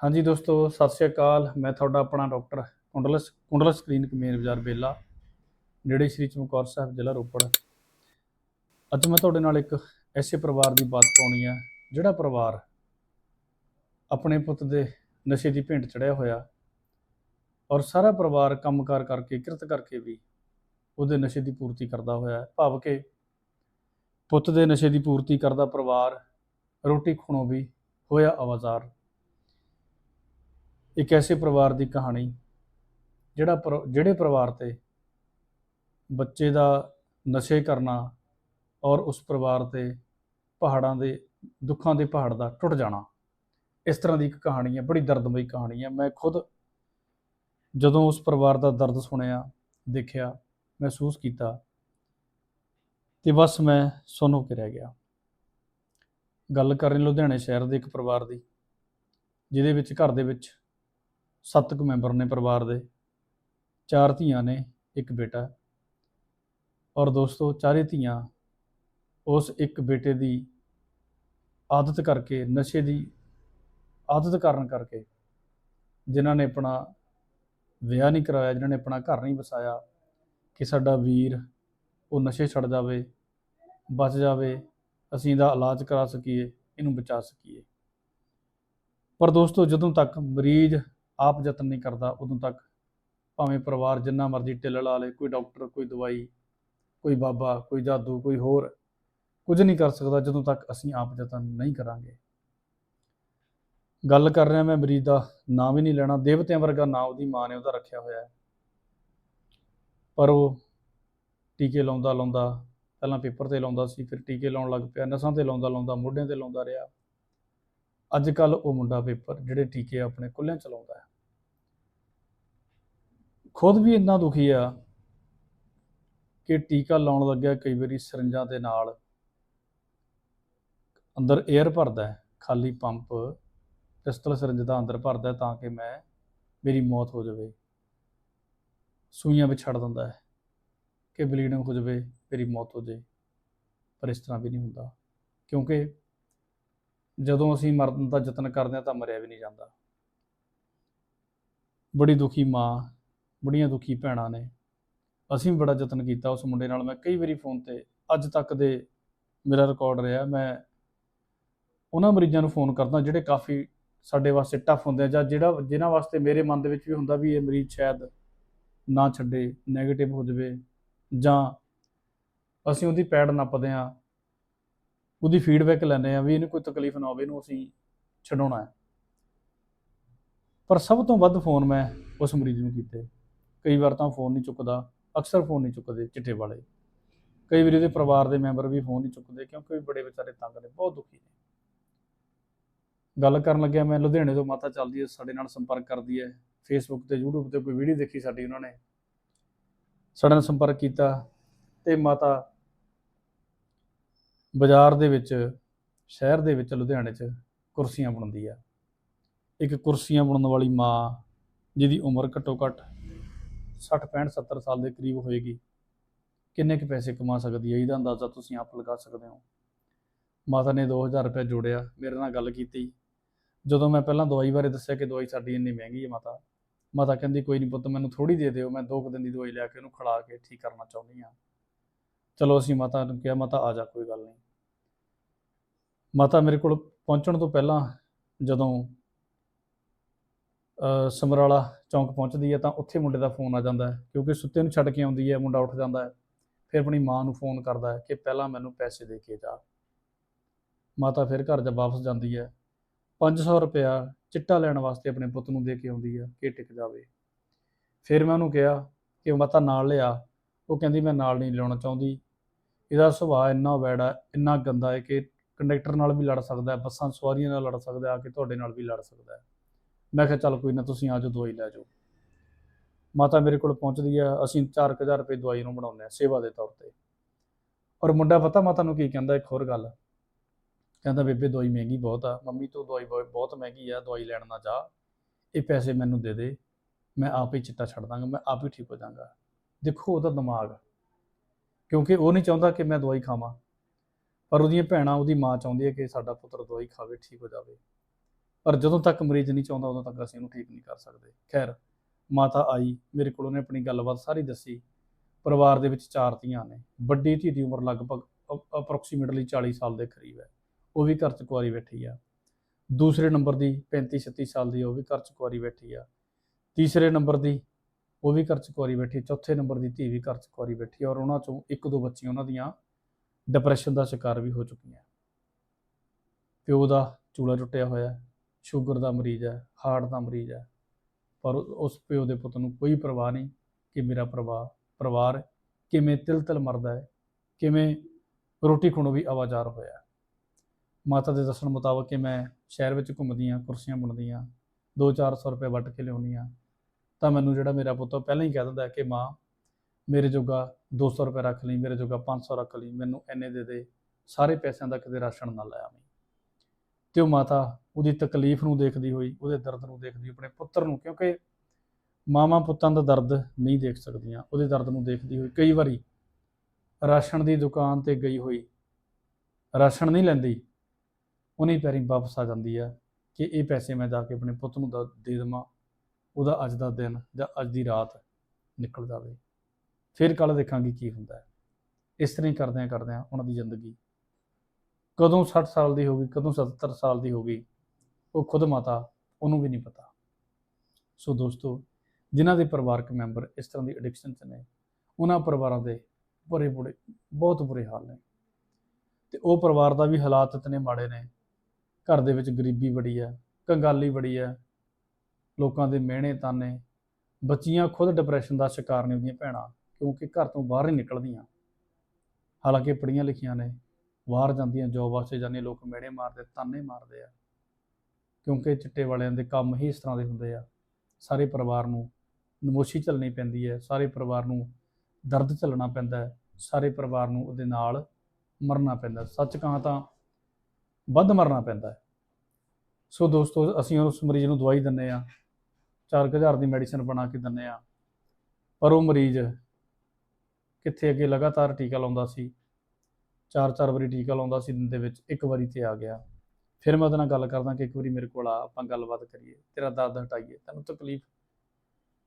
ਹਾਂਜੀ ਦੋਸਤੋ, ਸਤਿ ਸ਼੍ਰੀ ਅਕਾਲ। ਮੈਂ ਤੁਹਾਡਾ ਆਪਣਾ doctor Kundals Kundals clinic main ਬਾਜ਼ਾਰ ਬੇਲਾ, ਨੇੜੇ ਸ਼੍ਰੀ ਚਮਕੌਰ ਸਾਹਿਬ, ਜ਼ਿਲ੍ਹਾ ਰੋਪੜ। ਅੱਜ ਮੈਂ ਤੁਹਾਡੇ ਨਾਲ ਇੱਕ ਐਸੇ ਪਰਿਵਾਰ ਦੀ ਬਾਤ ਪਾਉਣੀ ਆ, ਜਿਹੜਾ ਪਰਿਵਾਰ ਆਪਣੇ ਪੁੱਤ ਦੇ ਨਸ਼ੇ ਦੀ ਭੇਂਟ ਚੜਿਆ ਹੋਇਆ ਔਰ ਸਾਰਾ ਪਰਿਵਾਰ ਕੰਮਕਾਰ ਕਰਕੇ, ਕਿਰਤ ਕਰਕੇ ਵੀ ਉਹਦੇ ਨਸ਼ੇ ਦੀ ਪੂਰਤੀ ਕਰਦਾ ਹੋਇਆ ਭਾਵ ਕਿ ਪੁੱਤ ਦੇ ਨਸ਼ੇ ਦੀ ਪੂਰਤੀ ਕਰਦਾ ਪਰਿਵਾਰ ਰੋਟੀ ਖੁਣੋ ਵੀ ਹੋਇਆ ਆਵਾਜ਼ਾਰ। ਇੱਕ ਐਸੇ ਪਰਿਵਾਰ ਦੀ ਕਹਾਣੀ ਜਿਹੜਾ ਪਰ- ਜਿਹੜੇ ਪਰਿਵਾਰ ਤੇ ਬੱਚੇ ਦਾ ਨਸ਼ੇ ਕਰਨਾ ਔਰ ਉਸ ਪਰਿਵਾਰ ਤੇ ਪਹਾੜਾਂ ਦੇ, ਦੁੱਖਾਂ ਦੇ ਪਹਾੜ ਦਾ ਟੁੱਟ ਜਾਣਾ। ਇਸ ਤਰ੍ਹਾਂ ਦੀ ਇੱਕ ਕਹਾਣੀ ਹੈ, ਬੜੀ ਦਰਦਮਈ ਕਹਾਣੀ ਹੈ। ਮੈਂ ਖੁਦ ਜਦੋਂ ਉਸ ਪਰਿਵਾਰ ਦਾ ਦਰਦ ਸੁਣਿਆ, ਦੇਖਿਆ, ਮਹਿਸੂਸ ਕੀਤਾ, ਤੇ ਬਸ ਮੈਂ ਸੁਣ ਹੋ ਕੇ ਰਹਿ ਗਿਆ। ਗੱਲ ਕਰ ਰਹੇ ਲੁਧਿਆਣੇ ਸ਼ਹਿਰ ਦੇ ਇੱਕ ਪਰਿਵਾਰ ਦੀ, ਜਿਹਦੇ ਵਿੱਚ ਘਰ ਦੇ ਵਿੱਚ ਸੱਤ ਕੁ ਮੈਂਬਰ ਨੇ ਪਰਿਵਾਰ ਦੇ, ਚਾਰ ਧੀਆਂ ਨੇ, ਇੱਕ ਬੇਟਾ। ਔਰ ਦੋਸਤੋ, ਚਾਰੇ ਧੀਆਂ ਉਸ ਇੱਕ ਬੇਟੇ ਦੀ ਆਦਤ ਕਰਕੇ, ਨਸ਼ੇ ਦੀ ਆਦਤ ਕਾਰਨ ਕਰਕੇ ਜਿਨ੍ਹਾਂ ਨੇ ਆਪਣਾ ਵਿਆਹ ਨਹੀਂ ਕਰਾਇਆ, ਜਿਨ੍ਹਾਂ ਨੇ ਆਪਣਾ ਘਰ ਨਹੀਂ ਵਸਾਇਆ, ਕਿ ਸਾਡਾ ਵੀਰ ਉਹ ਨਸ਼ੇ ਛੱਡ ਜਾਵੇ, ਬਚ ਜਾਵੇ, ਅਸੀਂ ਇਹਦਾ ਇਲਾਜ ਕਰਾ ਸਕੀਏ, ਇਹਨੂੰ ਬਚਾ ਸਕੀਏ। ਪਰ ਦੋਸਤੋ, ਜਦੋਂ ਤੱਕ ਮਰੀਜ਼ ਆਪ ਯਤਨ ਨਹੀਂ ਕਰਦਾ, ਉਦੋਂ ਤੱਕ ਭਾਵੇਂ ਪਰਿਵਾਰ ਜਿੰਨਾ ਮਰਜ਼ੀ ਟਿੱਲ ਲਾ ਲੇ, ਕੋਈ ਡਾਕਟਰ, ਕੋਈ ਦਵਾਈ, ਕੋਈ ਬਾਬਾ, ਕੋਈ ਜਾਦੂ, ਕੋਈ ਹੋਰ, ਕੁਝ ਨਹੀਂ ਕਰ ਸਕਦਾ ਜਦੋਂ ਤੱਕ ਅਸੀਂ ਆਪ ਯਤਨ ਨਹੀਂ ਕਰਾਂਗੇ। ਗੱਲ ਕਰ ਰਿਹਾ ਮੈਂ ਮਰੀਜ਼ ਦਾ ਨਾਮ ਹੀ ਨਹੀਂ ਲੈਣਾ, ਦੇਵਤਿਆਂ ਵਰਗਾ ਨਾਮ ਉਹਦੀ ਮਾਂ ਨੇ ਉਹਦਾ ਰੱਖਿਆ ਹੋਇਆ ਹੈ। ਪਰ ਉਹ ਟੀਕੇ ਲਾਉਂਦਾ ਲਾਉਂਦਾ, ਪਹਿਲਾਂ ਪੇਪਰ ਤੇ ਲਾਉਂਦਾ ਸੀ, ਫਿਰ ਟੀਕੇ ਲਾਉਣ ਲੱਗ ਪਿਆ, ਨਸਾਂ ਤੇ ਲਾਉਂਦਾ ਲਾਉਂਦਾ, ਮੋਢਿਆਂ ਤੇ ਲਾਉਂਦਾ ਰਿਹਾ। ਅੱਜ ਕੱਲ ਉਹ ਮੁੰਡਾ ਪੇਪਰ, ਜਿਹੜੇ ਟੀਕੇ ਆਪਣੇ ਕੁੱਲਿਆਂ ਚਲਾਉਂਦਾ ਹੈ। ਖੁਦ ਵੀ ਇੰਨਾ ਦੁਖੀ ਆ ਕਿ ਟੀਕਾ ਲਾਉਣ ਲੱਗਿਆ ਕਈ ਵਾਰੀ ਸਰਿੰਜਾਂ ਦੇ ਨਾਲ। ਅੰਦਰ 에ਅਰ ਭਰਦਾ ਹੈ, ਖਾਲੀ ਪੰਪ ਪਿਸਤਲ ਸਰਿੰਜ ਦਾ ਅੰਦਰ ਭਰਦਾ ਤਾਂ ਕਿ ਮੈਂ ਮੇਰੀ ਮੌਤ ਹੋ ਜਾਵੇ। ਸੂਈਆਂ ਵਿੱਚ ਛੱਡ ਦਿੰਦਾ ਹੈ ਕਿ ਬਲੀਡਿੰਗ ਹੋ ਜਾਵੇ, ਮੇਰੀ ਮੌਤ ਹੋ ਜਾਵੇ ਪਰ ਇਸ ਤਰ੍ਹਾਂ ਵੀ ਨਹੀਂ ਹੁੰਦਾ, ਕਿਉਂਕਿ ਜਦੋਂ ਅਸੀਂ ਮਰਨ ਦਾ ਯਤਨ ਕਰਦੇ ਹਾਂ ਤਾਂ ਮਰਿਆ ਵੀ ਨਹੀਂ ਜਾਂਦਾ। ਬੜੀ ਦੁਖੀ ਮਾਂ ਬੜੀਆਂ ਦੁਖੀ ਭੈਣਾਂ ਨੇ। ਅਸੀਂ ਵੀ ਬੜਾ ਯਤਨ ਕੀਤਾ ਉਸ ਮੁੰਡੇ ਨਾਲ। ਮੈਂ ਕਈ ਵਾਰੀ ਫੋਨ ਤੇ, ਅੱਜ ਤੱਕ ਦੇ ਮੇਰਾ ਰਿਕਾਰਡ ਰਿਹਾ, ਮੈਂ ਉਹਨਾਂ ਮਰੀਜ਼ਾਂ ਨੂੰ ਫੋਨ ਕਰਦਾ ਜਿਹੜੇ ਕਾਫੀ ਸਾਡੇ ਵਾਸਤੇ ਟਫ ਹੁੰਦੇ ਆ ਜਾਂ ਜਿਹੜਾ, ਜਿਨ੍ਹਾਂ ਵਾਸਤੇ ਮੇਰੇ ਮਨ ਦੇ ਵਿੱਚ ਵੀ ਹੁੰਦਾ ਵੀ ਇਹ ਮਰੀਜ਼ ਸ਼ਾਇਦ ਨਾ ਛੱਡੇ 네ਗੇਟਿਵ ਹੋ ਜਾਵੇ ਜਾਂ ਅਸੀਂ ਉਹਦੀ ਪੈੜ ਨੱਪਦੇ ਆ ਉਹਦੀ ਫੀਡਬੈਕ ਲੈਂਦੇ ਆ ਵੀ ਇਹਨੂੰ ਕੋਈ ਤਕਲੀਫ ਨਾ ਹੋਵੇ, ਇਹਨੂੰ ਅਸੀਂ ਛਡਾਉਣਾ ਹੈ। ਪਰ ਸਭ ਤੋਂ ਵੱਧ ਫੋਨ ਮੈਂ ਉਸ ਮਰੀਜ਼ ਨੂੰ ਕੀਤੇ। ਕਈ ਵਾਰ ਤਾਂ ਫੋਨ ਨਹੀਂ ਚੁੱਕਦਾ, ਅਕਸਰ ਫੋਨ ਨਹੀਂ ਚੁੱਕਦੇ ਚਿੱਟੇ ਵਾਲੇ। ਕਈ ਵਾਰੀ ਇਹਦੇ ਪਰਿਵਾਰ ਦੇ ਮੈਂਬਰ ਵੀ ਫੋਨ ਨਹੀਂ ਚੁੱਕਦੇ ਕਿਉਂਕਿ ਉਹ ਵੀ ਬੜੇ ਵਿਚਾਰੇ ਤੰਗ ਨੇ, ਬਹੁਤ ਦੁਖੀ ਨੇ। ਗੱਲ ਕਰਨ ਲੱਗਿਆ ਮੈਂ, ਲੁਧਿਆਣੇ ਤੋਂ ਮਾਤਾ ਚੱਲਦੀ ਹੈ, ਸਾਡੇ ਨਾਲ ਸੰਪਰਕ ਕਰਦੀ ਹੈ। ਫੇਸਬੁੱਕ ਤੇ, YouTube ਤੇ ਕੋਈ ਵੀਡੀਓ ਦੇਖੀ ਸਾਡੀ ਉਹਨਾਂ ਨੇ। ਸਾਡੇ ਨਾਲ ਸੰਪਰਕ ਕੀਤਾ ਤੇ ਮਾਤਾ ਬਾਜ਼ਾਰ ਦੇ ਵਿੱਚ, ਸ਼ਹਿਰ ਦੇ ਵਿੱਚ, ਲੁਧਿਆਣੇ 'ਚ ਕੁਰਸੀਆਂ ਬਣਦੀ ਆ ਇੱਕ ਕੁਰਸੀਆਂ ਬਣਾਉਣ ਵਾਲੀ ਮਾਂ ਜਿਹਦੀ ਉਮਰ ਘੱਟੋ ਘੱਟ 60 65 70 ਸਾਲ ਦੇ ਕਰੀਬ ਹੋਏਗੀ। ਕਿੰਨੇ ਕੁ ਪੈਸੇ ਕਮਾ ਸਕਦੀ ਹੈ? ਇਹਦਾ ਅੰਦਾਜ਼ਾ ਤੁਸੀਂ ਆਪ ਲਗਾ ਸਕਦੇ ਹੋ। ਮਾਤਾ ਨੇ 2000 ਰੁਪਏ ਜੋੜਿਆ, ਮੇਰੇ ਨਾਲ ਗੱਲ ਕੀਤੀ। ਜਦੋਂ ਮੈਂ ਪਹਿਲਾਂ ਦਵਾਈ ਬਾਰੇ ਦੱਸਿਆ ਕਿ ਦਵਾਈ ਸਾਡੀ ਇੰਨੀ ਮਹਿੰਗੀ ਹੈ ਮਾਤਾ ਮਾਤਾ ਕਹਿੰਦੀ, ਕੋਈ ਨਹੀਂ ਪੁੱਤ, ਮੈਨੂੰ ਥੋੜੀ ਦੇ ਦਿਓ, ਮੈਂ ਦੋ ਕੁ ਦਿਨ ਦੀ ਦਵਾਈ ਲੈ ਕੇ ਉਹਨੂੰ ਖੜਾ ਕੇ ਠੀਕ ਕਰਨਾ ਚਾਹੁੰਦੀ ਹਾਂ। ਚਲੋ ਅਸੀਂ ਮਾਤਾ ਨੂੰ ਕਿਹਾ, ਮਾਤਾ, ਆ ਜਾ, ਕੋਈ ਗੱਲ ਨਹੀਂ ਮਾਤਾ ਮੇਰੇ ਕੋਲ ਪਹੁੰਚਣ ਤੋਂ ਪਹਿਲਾਂ ਜਦੋਂ ਸਮਰਾਲਾ ਚੌਂਕ ਪਹੁੰਚਦੀ ਹੈ ਤਾਂ ਉੱਥੇ ਮੁੰਡੇ ਦਾ ਫੋਨ ਆ ਜਾਂਦਾ ਹੈ, ਕਿਉਂਕਿ ਸੁੱਤੇ ਨੂੰ ਛੱਡ ਕੇ ਆਉਂਦੀ ਹੈ, ਮੁੰਡਾ ਉੱਠ ਜਾਂਦਾ ਹੈ। ਫਿਰ ਆਪਣੀ ਮਾਂ ਨੂੰ ਫੋਨ ਕਰਦਾ ਹੈ ਕਿ ਪਹਿਲਾਂ ਮੈਨੂੰ ਪੈਸੇ ਦੇ ਕੇ ਜਾ। ਮਾਤਾ ਫਿਰ ਘਰ ਜਾ ਵਾਪਸ ਜਾਂਦੀ ਹੈ। 500 ਰੁਪਇਆ ਚਿੱਟਾ ਲੈਣ ਵਾਸਤੇ ਆਪਣੇ ਪੁੱਤ ਨੂੰ ਦੇ ਕੇ ਆਉਂਦੀ ਹੈ ਕਿ ਟਿਕ ਜਾਵੇ। ਫਿਰ ਮੈਂ ਉਹਨੂੰ ਕਿਹਾ ਕਿ ਮਾਤਾ ਨਾਲ ਲਿਆ। ਉਹ ਕਹਿੰਦੀ, ਮੈਂ ਨਾਲ ਨਹੀਂ ਲਿਆਉਣਾ ਚਾਹੁੰਦੀ। ਇਹਦਾ ਸੁਭਾਅ ਇੰਨਾ ਵੈੜਾ, ਇੰਨਾ ਗੰਦਾ ਹੈ ਕਿ ਕੰਡਕਟਰ ਨਾਲ ਵੀ ਲੜ ਸਕਦਾ ਹੈ, ਬੱਸਾਂ ਸਵਾਰੀਆਂ ਨਾਲ ਲੜ ਸਕਦਾ ਹੈ, ਆ ਕੇ ਤੁਹਾਡੇ ਨਾਲ ਵੀ ਲੜ ਸਕਦਾ ਹੈ। ਮੈਂ ਕਿਹਾ ਚੱਲ ਕੋਈ ਨਾ ਤੁਸੀਂ ਆ ਜਾਓ, ਦਵਾਈ ਲੈ ਜਾਓ। ਮਾਤਾ ਮੇਰੇ ਕੋਲ ਪਹੁੰਚਦੀ ਆ, ਅਸੀਂ 4000 ਰੁਪਏ ਦਵਾਈ ਨੂੰ ਬਣਾਉਂਦੇ ਆ, ਸੇਵਾ ਦੇ ਤੌਰ ਤੇ। ਔਰ ਮੁੰਡਾ ਪਤਾ ਮਾਤਾ ਨੂੰ ਕੀ ਕਹਿੰਦਾ, ਇੱਕ ਹੋਰ ਗੱਲ। ਕਹਿੰਦਾ, ਬੇਬੇ ਦਵਾਈ ਮਹਿੰਗੀ ਬਹੁਤ ਆ। ਮੰਮੀ ਤੋਂ ਦਵਾਈ ਬਹੁਤ ਬਹੁਤ ਮਹਿੰਗੀ ਆ, ਦਵਾਈ ਲੈਣ ਨਾ ਜਾ। ਇਹ ਪੈਸੇ ਮੈਨੂੰ ਦੇ ਦੇ। ਮੈਂ ਆਪ ਹੀ ਚਿੱਟਾ ਛੱਡ ਦਾਂਗਾ, ਮੈਂ ਆਪ ਹੀ ਠੀਕ ਹੋ ਜਾਵਾਂਗਾ। ਦੇਖੋ ਉਹਦਾ ਦਿਮਾਗ। ਕਿਉਂਕਿ ਉਹ ਨਹੀਂ ਚਾਹੁੰਦਾ ਕਿ ਮੈਂ ਦਵਾਈ ਖਾਵਾਂ। ਪਰ ਉਹਦੀਆਂ ਭੈਣਾਂ, ਉਹਦੀ ਮਾਂ ਚਾਹੁੰਦੀ ਹੈ ਕਿ ਸਾਡਾ ਪੁੱਤਰ ਦਵਾਈ ਖਾਵੇ, ਠੀਕ ਹੋ ਜਾਵੇ। ਪਰ ਜਦੋਂ ਤੱਕ ਮਰੀਜ਼ ਨਹੀਂ ਚਾਹੁੰਦਾ, ਉਦੋਂ ਤੱਕ ਅਸੀਂ ਉਹਨੂੰ ਠੀਕ ਨਹੀਂ ਕਰ ਸਕਦੇ। ਖੈਰ, ਮਾਤਾ ਆਈ, ਮੇਰੇ ਕੋਲ ਉਹਨੇ ਆਪਣੀ ਗੱਲਬਾਤ ਸਾਰੀ ਦੱਸੀ। ਪਰਿਵਾਰ ਦੇ ਵਿੱਚ ਚਾਰ ਧੀਆਂ ਨੇ। ਵੱਡੀ ਧੀ ਦੀ ਉਮਰ ਲਗਭਗ ਅਪਰੋਕਸੀਮੇਟਲੀ 40 ਸਾਲ ਦੇ ਕਰੀਬ ਹੈ। ਉਹ ਵੀ ਘਰ 'ਚ ਕੁਆਰੀ ਬੈਠੀ ਆ। ਦੂਸਰੇ ਨੰਬਰ ਦੀ 35 36 ਸਾਲ ਦੀ, ਉਹ ਵੀ ਘਰ 'ਚ ਕੁਆਰੀ ਬੈਠੀ ਆ। ਤੀਸਰੇ ਨੰਬਰ ਦੀ, ਉਹ ਵੀ ਘਰ 'ਚ ਕੁਆਰੀ ਬੈਠੀ ਚੌਥੇ ਨੰਬਰ ਦੀ ਧੀ ਵੀ ਘਰ 'ਚ ਕੁਆਰੀ ਬੈਠੀ ਔਰ ਉਹਨਾਂ 'ਚੋਂ ਇੱਕ ਦੋ ਬੱਚੀਆਂ, ਉਹਨਾਂ ਦੀਆਂ ਡਿਪਰੈਸ਼ਨ ਦਾ ਸ਼ਿਕਾਰ ਵੀ ਹੋ ਚੁੱਕੀਆਂ। ਪਿਓ ਦਾ ਚੂਲਾ ਟੁੱਟਿਆ ਹੋਇਆ। ਸ਼ੂਗਰ ਦਾ ਮਰੀਜ਼ ਹੈ, ਹਾਰਟ ਦਾ ਮਰੀਜ਼ ਹੈ, ਪਰ ਉਸ ਪਿਓ ਦੇ ਪੁੱਤ ਨੂੰ ਕੋਈ ਪਰਵਾਹ ਨਹੀਂ ਕਿ ਮੇਰਾ ਪਰਿਵਾਰ ਪਰਿਵਾਰ ਕਿਵੇਂ ਤਿਲ ਤਿਲ ਮਰਦਾ ਹੈ, ਕਿਵੇਂ ਰੋਟੀ ਖੁਣੋ ਵੀ ਆਵਾਜ਼ਾਰ ਹੋਇਆ ਮਾਤਾ ਦੇ ਦੱਸਣ ਮੁਤਾਬਕ ਕਿ ਮੈਂ ਸ਼ਹਿਰ ਵਿੱਚ ਘੁੰਮਦੀ ਘੁੰਮਦੀਆਂ ਕੁਰਸੀਆਂ ਬੁਣਦੀਆਂ 2-400 ਰੁਪਏ ਵੱਟ ਕੇ ਲਿਆਉਂਦੀਆਂ ਤਾਂ ਮੈਨੂੰ ਜਿਹੜਾ ਮੇਰਾ ਪੁੱਤ ਉਹ ਪਹਿਲਾਂ ਹੀ ਕਹਿ ਦਿੰਦਾ ਕਿ ਮਾਂ, ਮੇਰੇ ਜੋਗਾ 200 ਰੁਪਏ ਰੱਖ ਲਈ, ਮੇਰੇ ਜੋਗਾ 500 ਰੱਖ ਲਈ, ਮੈਨੂੰ ਇੰਨੇ ਦੇ ਦੇ, ਸਾਰੇ ਪੈਸਿਆਂ ਦਾ ਕਿਤੇ ਰਾਸ਼ਨ ਨਾ ਲਾਇਆ ਮੈਂ ਤੇ ਉਹ ਮਾਤਾ ਉਹਦੀ ਤਕਲੀਫ ਨੂੰ ਦੇਖਦੀ ਹੋਈ, ਉਹਦੇ ਦਰਦ ਨੂੰ ਦੇਖਦੀ ਆਪਣੇ ਪੁੱਤਰ ਨੂੰ, ਕਿਉਂਕਿ ਮਾਵਾਂ ਪੁੱਤਾਂ ਦਾ ਦਰਦ ਨਹੀਂ ਦੇਖ ਸਕਦੀਆਂ, ਉਹਦੇ ਦਰਦ ਨੂੰ ਦੇਖਦੀ ਹੋਈ। ਕਈ ਵਾਰੀ ਰਾਸ਼ਨ ਦੀ ਦੁਕਾਨ ਤੇ ਗਈ ਹੋਈ, ਰਾਸ਼ਨ ਨਹੀਂ ਲੈਂਦੀ, ਉਹਨੇ ਪੈਰੀ ਵਾਪਸ ਆ ਜਾਂਦੀ ਆ ਕਿ ਇਹ ਪੈਸੇ ਮੈਂ ਜਾ ਕੇ ਆਪਣੇ ਪੁੱਤ ਨੂੰ ਦ- ਦੇ ਦੇਵਾਂ, ਉਹਦਾ ਅੱਜ ਦਾ ਦਿਨ ਜਾਂ ਅੱਜ ਦੀ ਰਾਤ ਨਿਕਲ ਜਾਵੇ। ਫਿਰ ਕੱਲ ਦੇਖਾਂਗੇ ਕੀ ਹੁੰਦਾ ਹੈ। ਇਸ ਤਰ੍ਹਾਂ ਹੀ ਕਰਦਿਆਂ ਕਰਦਿਆਂ ਉਹਨਾਂ ਦੀ ਜ਼ਿੰਦਗੀ ਕਦੋਂ 60 ਸਾਲ ਦੀ ਹੋ ਗਈ, ਕਦੋਂ 70 ਸਾਲ ਦੀ ਹੋ ਗਈ ਉਹ ਖੁਦ ਮਾਤਾ, ਉਹਨੂੰ ਵੀ ਨਹੀਂ ਪਤਾ। ਸੋ ਦੋਸਤੋ, ਜਿਨ੍ਹਾਂ ਦੇ ਪਰਿਵਾਰਕ ਮੈਂਬਰ ਇਸ ਤਰ੍ਹਾਂ ਦੀ ਐਡਿਕਸ਼ਨ 'ਚ ਨੇ, ਉਹਨਾਂ ਪਰਿਵਾਰਾਂ ਦੇ ਬੁਰੇ ਬੁਰੇ, ਬਹੁਤ ਬੁਰੇ ਹਾਲ ਨੇ। ਤੇ ਉਹ ਪਰਿਵਾਰ ਦਾ ਵੀ ਹਾਲਾਤ ਇਤਨੇ ਮਾੜੇ ਨੇ, ਘਰ ਦੇ ਵਿੱਚ ਗਰੀਬੀ ਬੜੀ ਹੈ, ਕੰਗਾਲੀ ਬੜੀ ਹੈ, ਲੋਕਾਂ ਦੇ ਮਿਹਣੇ ਤਾਨੇ ਬੱਚੀਆਂ ਖੁਦ ਡਿਪਰੈਸ਼ਨ ਦਾ ਸ਼ਿਕਾਰ ਨੇ ਉਹਦੀਆਂ ਭੈਣਾਂ, ਕਿਉਂਕਿ ਘਰ ਤੋਂ ਬਾਹਰ ਨਹੀਂ ਨਿਕਲਦੀਆਂ। ਹਾਲਾਂਕਿ ਪੜ੍ਹੀਆਂ ਲਿਖੀਆਂ ਨੇ, ਬਾਹਰ ਜਾਂਦੀਆਂ ਜੋਬ ਵਾਸਤੇ ਜਾਂਦੀਆਂ ਲੋਕ ਮਿਹਣੇ ਮਾਰਦੇ, ਤਾਨੇ ਮਾਰਦੇ ਆ। ਕਿਉਂਕਿ ਚਿੱਟੇ ਵਾਲਿਆਂ ਦੇ ਕੰਮ ਹੀ ਇਸ ਤਰ੍ਹਾਂ ਦੇ ਹੁੰਦੇ ਆ। ਸਾਰੇ ਪਰਿਵਾਰ ਨੂੰ ਨਮੋਸ਼ੀ ਝੱਲਣੀ ਪੈਂਦੀ ਹੈ, ਸਾਰੇ ਪਰਿਵਾਰ ਨੂੰ ਦਰਦ ਝੱਲਣਾ ਪੈਂਦਾ ਹੈ, ਸਾਰੇ ਪਰਿਵਾਰ ਨੂੰ ਉਹਦੇ ਨਾਲ ਮਰਨਾ ਪੈਂਦਾ ਸੱਚ ਕਹਾਂ ਤਾਂ ਵੱਧ ਮਰਨਾ ਪੈਂਦਾ ਹੈ। ਸੋ ਦੋਸਤੋ, ਅਸੀਂ ਉਸ ਮਰੀਜ਼ ਨੂੰ ਦਵਾਈ ਦਿੰਨੇ ਆ 4000 ਦੀ ਮੈਡੀਸਿਨ ਬਣਾ ਕੇ ਦਿੰਨੇ ਆ ਪਰ ਉਹ ਮਰੀਜ਼ ਕਿੱਥੇ ਅੱਗੇ ਲਗਾਤਾਰ ਟੀਕਾ ਲਾਉਂਦਾ ਸੀ, ਚਾਰ ਚਾਰ ਵਾਰੀ ਟੀਕਾ ਲਾਉਂਦਾ ਸੀ, ਦਿਨ ਦੇ ਵਿੱਚ ਇੱਕ ਵਾਰੀ ਤੇ ਆ ਗਿਆ। ਫਿਰ ਮੈਂ ਉਹਦੇ ਨਾਲ ਗੱਲ ਕਰਦਾ ਕਿ ਇੱਕ ਵਾਰੀ ਮੇਰੇ ਕੋਲ ਆ, ਆਪਾਂ ਗੱਲਬਾਤ ਕਰੀਏ, ਤੇਰਾ ਦਰਦ ਹਟਾਈਏ, ਤੈਨੂੰ ਤਕਲੀਫ,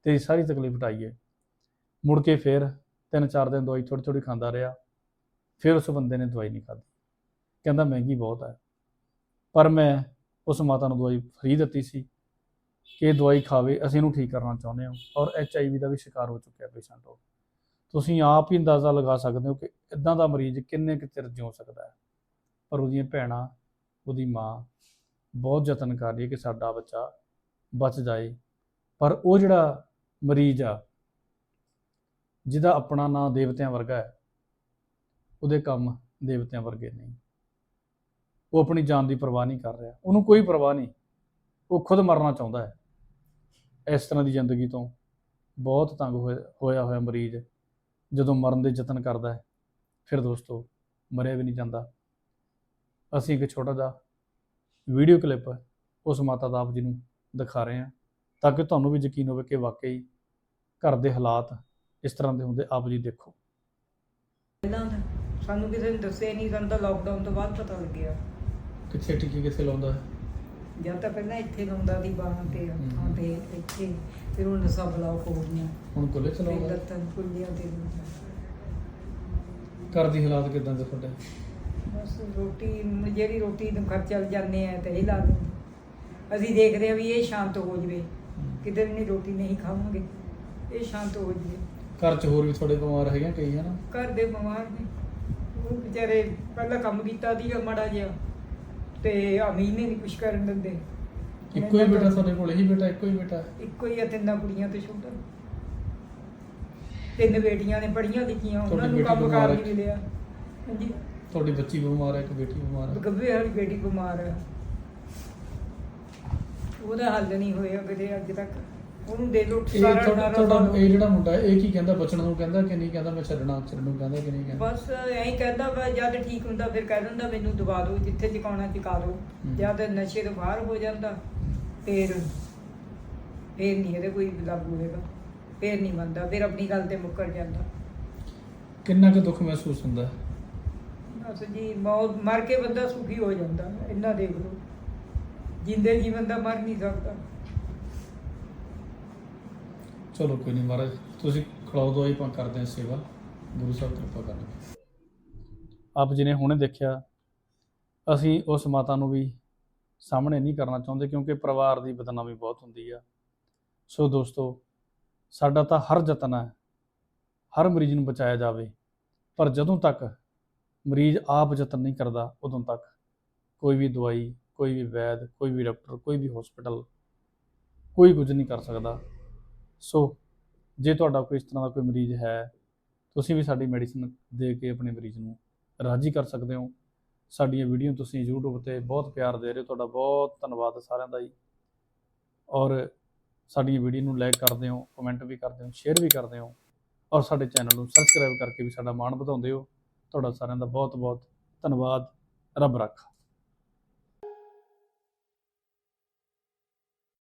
ਤੇਰੀ ਸਾਰੀ ਤਕਲੀਫ ਹਟਾਈਏ। ਮੁੜ ਕੇ ਫਿਰ ਤਿੰਨ ਚਾਰ ਦਿਨ ਦਵਾਈ ਥੋੜੀ ਥੋੜੀ ਖਾਂਦਾ ਰਿਹਾ, ਫਿਰ ਉਸ ਬੰਦੇ ਨੇ ਦਵਾਈ ਨਹੀਂ ਖਾਧੀ। ਕਹਿੰਦਾ ਮਹਿੰਗੀ ਬਹੁਤ ਹੈ। ਪਰ ਮੈਂ ਉਸ ਮਾਤਾ ਨੂੰ ਦਵਾਈ ਫਰੀ ਦਿੱਤੀ ਸੀ ਕਿ ਇਹ ਦਵਾਈ ਖਾਵੇ, ਅਸੀਂ ਇਹਨੂੰ ਠੀਕ ਕਰਨਾ ਚਾਹੁੰਦੇ ਹਾਂ ਔਰ ਐਚ ਆਈ ਵੀ ਦਾ ਵੀ ਸ਼ਿਕਾਰ ਹੋ ਚੁੱਕਿਆ ਪੇਸ਼ੈਂਟ ਉਹ। ਤੁਸੀਂ ਆਪ ਹੀ ਅੰਦਾਜ਼ਾ ਲਗਾ ਸਕਦੇ ਹੋ ਕਿ ਇਦਾਂ ਦਾ ਮਰੀਜ਼ ਕਿੰਨੇ ਕੁ ਚਿਰ ਜਿਉ ਸਕਦਾ ਹੈ। ਪਰ ਉਹਦੀਆਂ ਭੈਣਾਂ ਉਹਦੀ ਮਾਂ ਬਹੁਤ ਯਤਨ ਕਰ ਰਹੀ ਹੈ ਕਿ ਸਾਡਾ ਬੱਚਾ ਬਚ ਜਾਏ। ਪਰ ਉਹ ਜਿਹੜਾ ਮਰੀਜ਼ ਆ, ਜਿਹਦਾ ਆਪਣਾ ਨਾਂ ਦੇਵਤਿਆਂ ਵਰਗਾ ਹੈ, ਉਹਦੇ ਕੰਮ ਦੇਵਤਿਆਂ ਵਰਗੇ ਨਹੀਂ। ਉਹ ਆਪਣੀ ਜਾਨ ਦੀ ਪਰਵਾਹ ਨਹੀਂ ਕਰ ਰਿਹਾ। ਉਹਨੂੰ ਕੋਈ ਪਰਵਾਹ ਨਹੀਂ। ਉਹ ਖੁਦ ਮਰਨਾ ਚਾਹੁੰਦਾ ਹੈ। ਇਸ ਤਰ੍ਹਾਂ ਦੀ ਜ਼ਿੰਦਗੀ ਤੋਂ ਬਹੁਤ ਤੰਗ ਹੋਇਆ ਹੋਇਆ ਹੋਇਆ ਮਰੀਜ਼ ਜਦੋਂ ਮਰਨ ਦੇ ਯਤਨ ਕਰਦਾ ਹੈ, ਫਿਰ ਦੋਸਤੋ, ਮਰਿਆ ਵੀ ਨਹੀਂ ਜਾਂਦਾ। ਅਸੀਂ ਇੱਕ ਛੋਟਾ ਜਿਹਾ ਵੀਡੀਓ ਕਲਿੱਪ ਉਸ ਮਾਤਾ ਦਾ ਆਪ ਜੀ ਨੂੰ ਦਿਖਾ ਰਹੇ ਹਾਂ ਤਾਂ ਕਿ ਤੁਹਾਨੂੰ ਵੀ ਯਕੀਨ ਹੋਵੇ ਕਿ ਵਾਕਈ ਘਰ ਦੇ ਹਾਲਾਤ ਇਸ ਤਰ੍ਹਾਂ ਦੇ ਹੁੰਦੇ ਆਪ ਜੀ ਦੇਖੋ। ਪਹਿਲਾਂ ਤਾਂ ਸਾਨੂੰ ਕਿਸੇ ਨੇ ਦੱਸਿਆ ਨਹੀਂ ਸਾਨੂੰ ਤਾਂ ਲਾਕਡਾਊਨ ਤੋਂ ਬਾਅਦ ਪਤਾ ਲੱਗਿਆ। ਕਿੱਥੇ ਟਿੱਕੀ ਕਿੱਥੇ ਲਾਉਂਦਾ ਹੈ? ਜਦ ਤਾਂ ਪਹਿਲਾਂ ਇੱਥੇ ਲਾਉਂਦਾ ਸੀ ਬਾਹਾਂ ਤੇ ਹੱਥਾਂ। ਤੇ ਇੱਥੇ ਫਿਰ ਹੁਣ ਨਸਾਂ ਬਲੌਕ ਹੋ ਗਈਆਂ। ਹੁਣ ਕੋਲੇ ਚਲਾਉਂਦਾ? ਲੱਤਾਂ ਕੁੱਲੀਆਂ ਤੇ ਘਰ ਦੀ ਹਾਲਾਤ ਕਿਦਾਂ ਦੇ ਤੁਹਾਡੇ? ਬਸ ਰੋਟੀ ਜਿਹੜੀ ਰੋਟੀ ਨੂੰ ਖਰਚਾ ਜਾਂਦੇ ਆ ਤੇ ਇਹ ਲਾ ਦਿੰਦੇ ਅਸੀਂ ਦੇਖਦੇ ਆ ਵੀ ਇਹ ਸ਼ਾਂਤ ਹੋ ਜਵੇ। ਕਿਤੇ ਨਹੀਂ ਰੋਟੀ ਨਹੀਂ ਖਾਵਾਂਗੇ ਇਹ ਸ਼ਾਂਤ ਹੋ ਜਵੇ। ਘਰ 'ਚ ਹੋਰ ਵੀ ਤੁਹਾਡੇ ਬਿਮਾਰ ਹੈਗੇ ਆ ਕਈ ਹਨਾ ਘਰ ਦੇ ਬਿਮਾਰ ਨੇ। ਉਹ ਵਿਚਾਰੇ ਪਹਿਲਾਂ ਕੰਮ ਕੀਤਾ ਸੀਗਾ ਮਾੜਾ ਜਿਹਾ ਤੇ ਆ ਮਹੀਨੇ ਨਹੀਂ ਕੁਛ ਕਰਨ ਦਿੰਦੇ। ਇੱਕੋ ਹੀ ਬੇਟਾ ਤੁਹਾਡੇ ਕੋਲ ਇਹੀ ਬੇਟਾ ਇੱਕੋ ਹੀ ਬੇਟਾ? ਹੈ? ਇੱਕੋ ਹੀ ਆ ਤਿੰਨਾਂ ਕੁੜੀਆਂ ਤੇ ਛੋਟਾ। ਤਿੰਨ ਬੇਟੀਆਂ ਨੇ ਪੜ੍ਹੀਆਂ ਲਿਖੀਆਂ ਉਹਨਾਂ ਨੂੰ ਕੰਮ ਕਾਰ ਹੈ? ਨਹੀਂ ਮਿਲਿਆ। ਹਾਂਜੀ। ਤੁਹਾਡੀ ਬੱਚੀ ਬਿਮਾਰ ਹੈ ਇੱਕ ਬੇਟੀ ਬਿਮਾਰ ਹੈ? ਗੱਭੇ ਵਾਲੀ ਬੇਟੀ ਬਿਮਾਰ ਹੈ। ਉਹਦਾ ਹੱਲ ਨਹੀਂ ਹੋਇਆ ਕਦੇ ਅੱਜ ਤੱਕ। ਉਹਨੂੰ ਦੇ ਲੋ ਇਹ ਸਾਰਾ ਤੁਹਾਡਾ ਤੁਹਾਡਾ ਇਹ ਜਿਹੜਾ ਮੁੰਡਾ ਹੈ, ਇਹ ਕੀ ਕਹਿੰਦਾ? ਬਚਣ ਨੂੰ ਕਹਿੰਦਾ ਕਿ ਨਹੀਂ ਕਹਿੰਦਾ? ਮੈਂ ਛੱਡਣਾ ਛੱਡਣ ਨੂੰ ਕਹਿੰਦਾ ਕਿ ਨਹੀਂ ਕਹਿੰਦਾ? ਬਸ ਐਂ ਕਹਿੰਦਾ ਵਾ ਜਦ ਠੀਕ ਹੁੰਦਾ ਫਿਰ ਕਹਿ ਦਿੰਦਾ ਮੈਨੂੰ ਦਵਾ ਦਿਓ ਜਿੱਥੇ ਚਕਾਉਣਾ ਚਕਾ ਦਿਓ। ਜਦ ਨਸ਼ੇ ਤੋਂ ਬਾਹਰ ਹੋ ਜਾਂਦਾ ਫਿਰ ਫਿਰ ਨਹੀਂ ਇਹਦੇ ਕੋਈ ਲਾਗੂ ਹੋਏਗਾ ਫਿਰ ਨਹੀਂ ਮੰਨਦਾ ਫਿਰ ਆਪਣੀ ਗੱਲ ਤੇ ਮੁੱਕਰ ਜਾਂਦਾ। ਕਿੰਨਾ ਕੁ ਦੁੱਖ ਮਹਿਸੂਸ ਹੁੰਦਾ? ਹੈ? ਬਸ ਜੀ, ਮੌਤ ਮਰ ਕੇ ਬੰਦਾ ਸੁਖੀ ਹੋ ਜਾਂਦਾ, ਇੰਨਾ ਦੇਖ ਲਓ। ਜਿੰਦੇ ਜੀਵਨ ਦਾ ਮਰ ਨਹੀਂ ਸਕਦਾ। ਚਲੋ ਕੋਈ ਨਹੀਂ ਮਹਾਰਾਜ, ਤੁਸੀਂ ਖੜਾਓ ਦਵਾਈ ਆਪਾਂ ਕਰਦੇ ਹਾਂ ਸੇਵਾ। ਗੁਰੂ ਸਾਹਿਬ ਕਿਰਪਾ ਕਰਨਗੇ ਆਪ ਜੀ ਨੇ ਹੁਣੇ ਦੇਖਿਆ, ਅਸੀਂ ਉਸ ਮਾਤਾ ਨੂੰ ਵੀ ਸਾਹਮਣੇ ਨਹੀਂ ਕਰਨਾ ਚਾਹੁੰਦੇ, ਕਿਉਂਕਿ ਪਰਿਵਾਰ ਦੀ ਬਦਨਾਮੀ ਬਹੁਤ ਹੁੰਦੀ ਆ। ਸੋ ਦੋਸਤੋ, ਸਾਡਾ ਤਾਂ ਹਰ ਯਤਨ ਹੈ, ਹਰ ਮਰੀਜ਼ ਨੂੰ ਬਚਾਇਆ ਜਾਵੇ, ਪਰ ਜਦੋਂ ਤੱਕ ਮਰੀਜ਼ ਆਪ ਯਤਨ ਨਹੀਂ ਕਰਦਾ ਉਦੋਂ ਤੱਕ। ਕੋਈ ਵੀ ਦਵਾਈ, ਕੋਈ ਵੀ ਵੈਦ, ਕੋਈ ਵੀ ਡਾਕਟਰ, ਕੋਈ ਵੀ ਹਸਪੀਟਲ ਕੋਈ ਕੁਝ ਨਹੀਂ ਕਰ ਸਕਦਾ। ਸੋ ਜੇ ਤੁਹਾਡਾ ਕੋਈ ਇਸ ਤਰ੍ਹਾਂ ਦਾ ਕੋਈ ਮਰੀਜ਼ ਹੈ, ਤੁਸੀਂ ਵੀ ਸਾਡੀ ਮੈਡੀਸਿਨ ਦੇ ਕੇ ਆਪਣੇ ਮਰੀਜ਼ ਨੂੰ ਰਾਜੀ ਕਰ ਸਕਦੇ ਹੋ। ਸਾਡੀਆਂ ਵੀਡੀਓ ਤੁਸੀਂ YouTube ਤੇ ਬਹੁਤ ਪਿਆਰ ਦੇ ਰਹੇ ਹੋ, ਤੁਹਾਡਾ ਬਹੁਤ ਧੰਨਵਾਦ ਸਾਰਿਆਂ ਦਾ ਜੀ। ਔਰ ਸਾਡੀਆਂ ਵੀਡੀਓ ਨੂੰ ਲਾਈਕ ਕਰਦੇ ਹੋ ਕਮੈਂਟ ਵੀ ਕਰਦੇ ਹੋ ਸ਼ੇਅਰ ਵੀ ਕਰਦੇ ਹੋ। ਔਰ ਸਾਡੇ ਚੈਨਲ ਨੂੰ ਸਬਸਕ੍ਰਾਈਬ ਕਰਕੇ ਵੀ ਸਾਡਾ ਮਾਣ ਵਧਾਉਂਦੇ ਹੋ। ਤੁਹਾਡਾ ਸਾਰਿਆਂ ਦਾ ਬਹੁਤ ਬਹੁਤ ਧੰਨਵਾਦ। ਰੱਬ ਰੱਖਾ।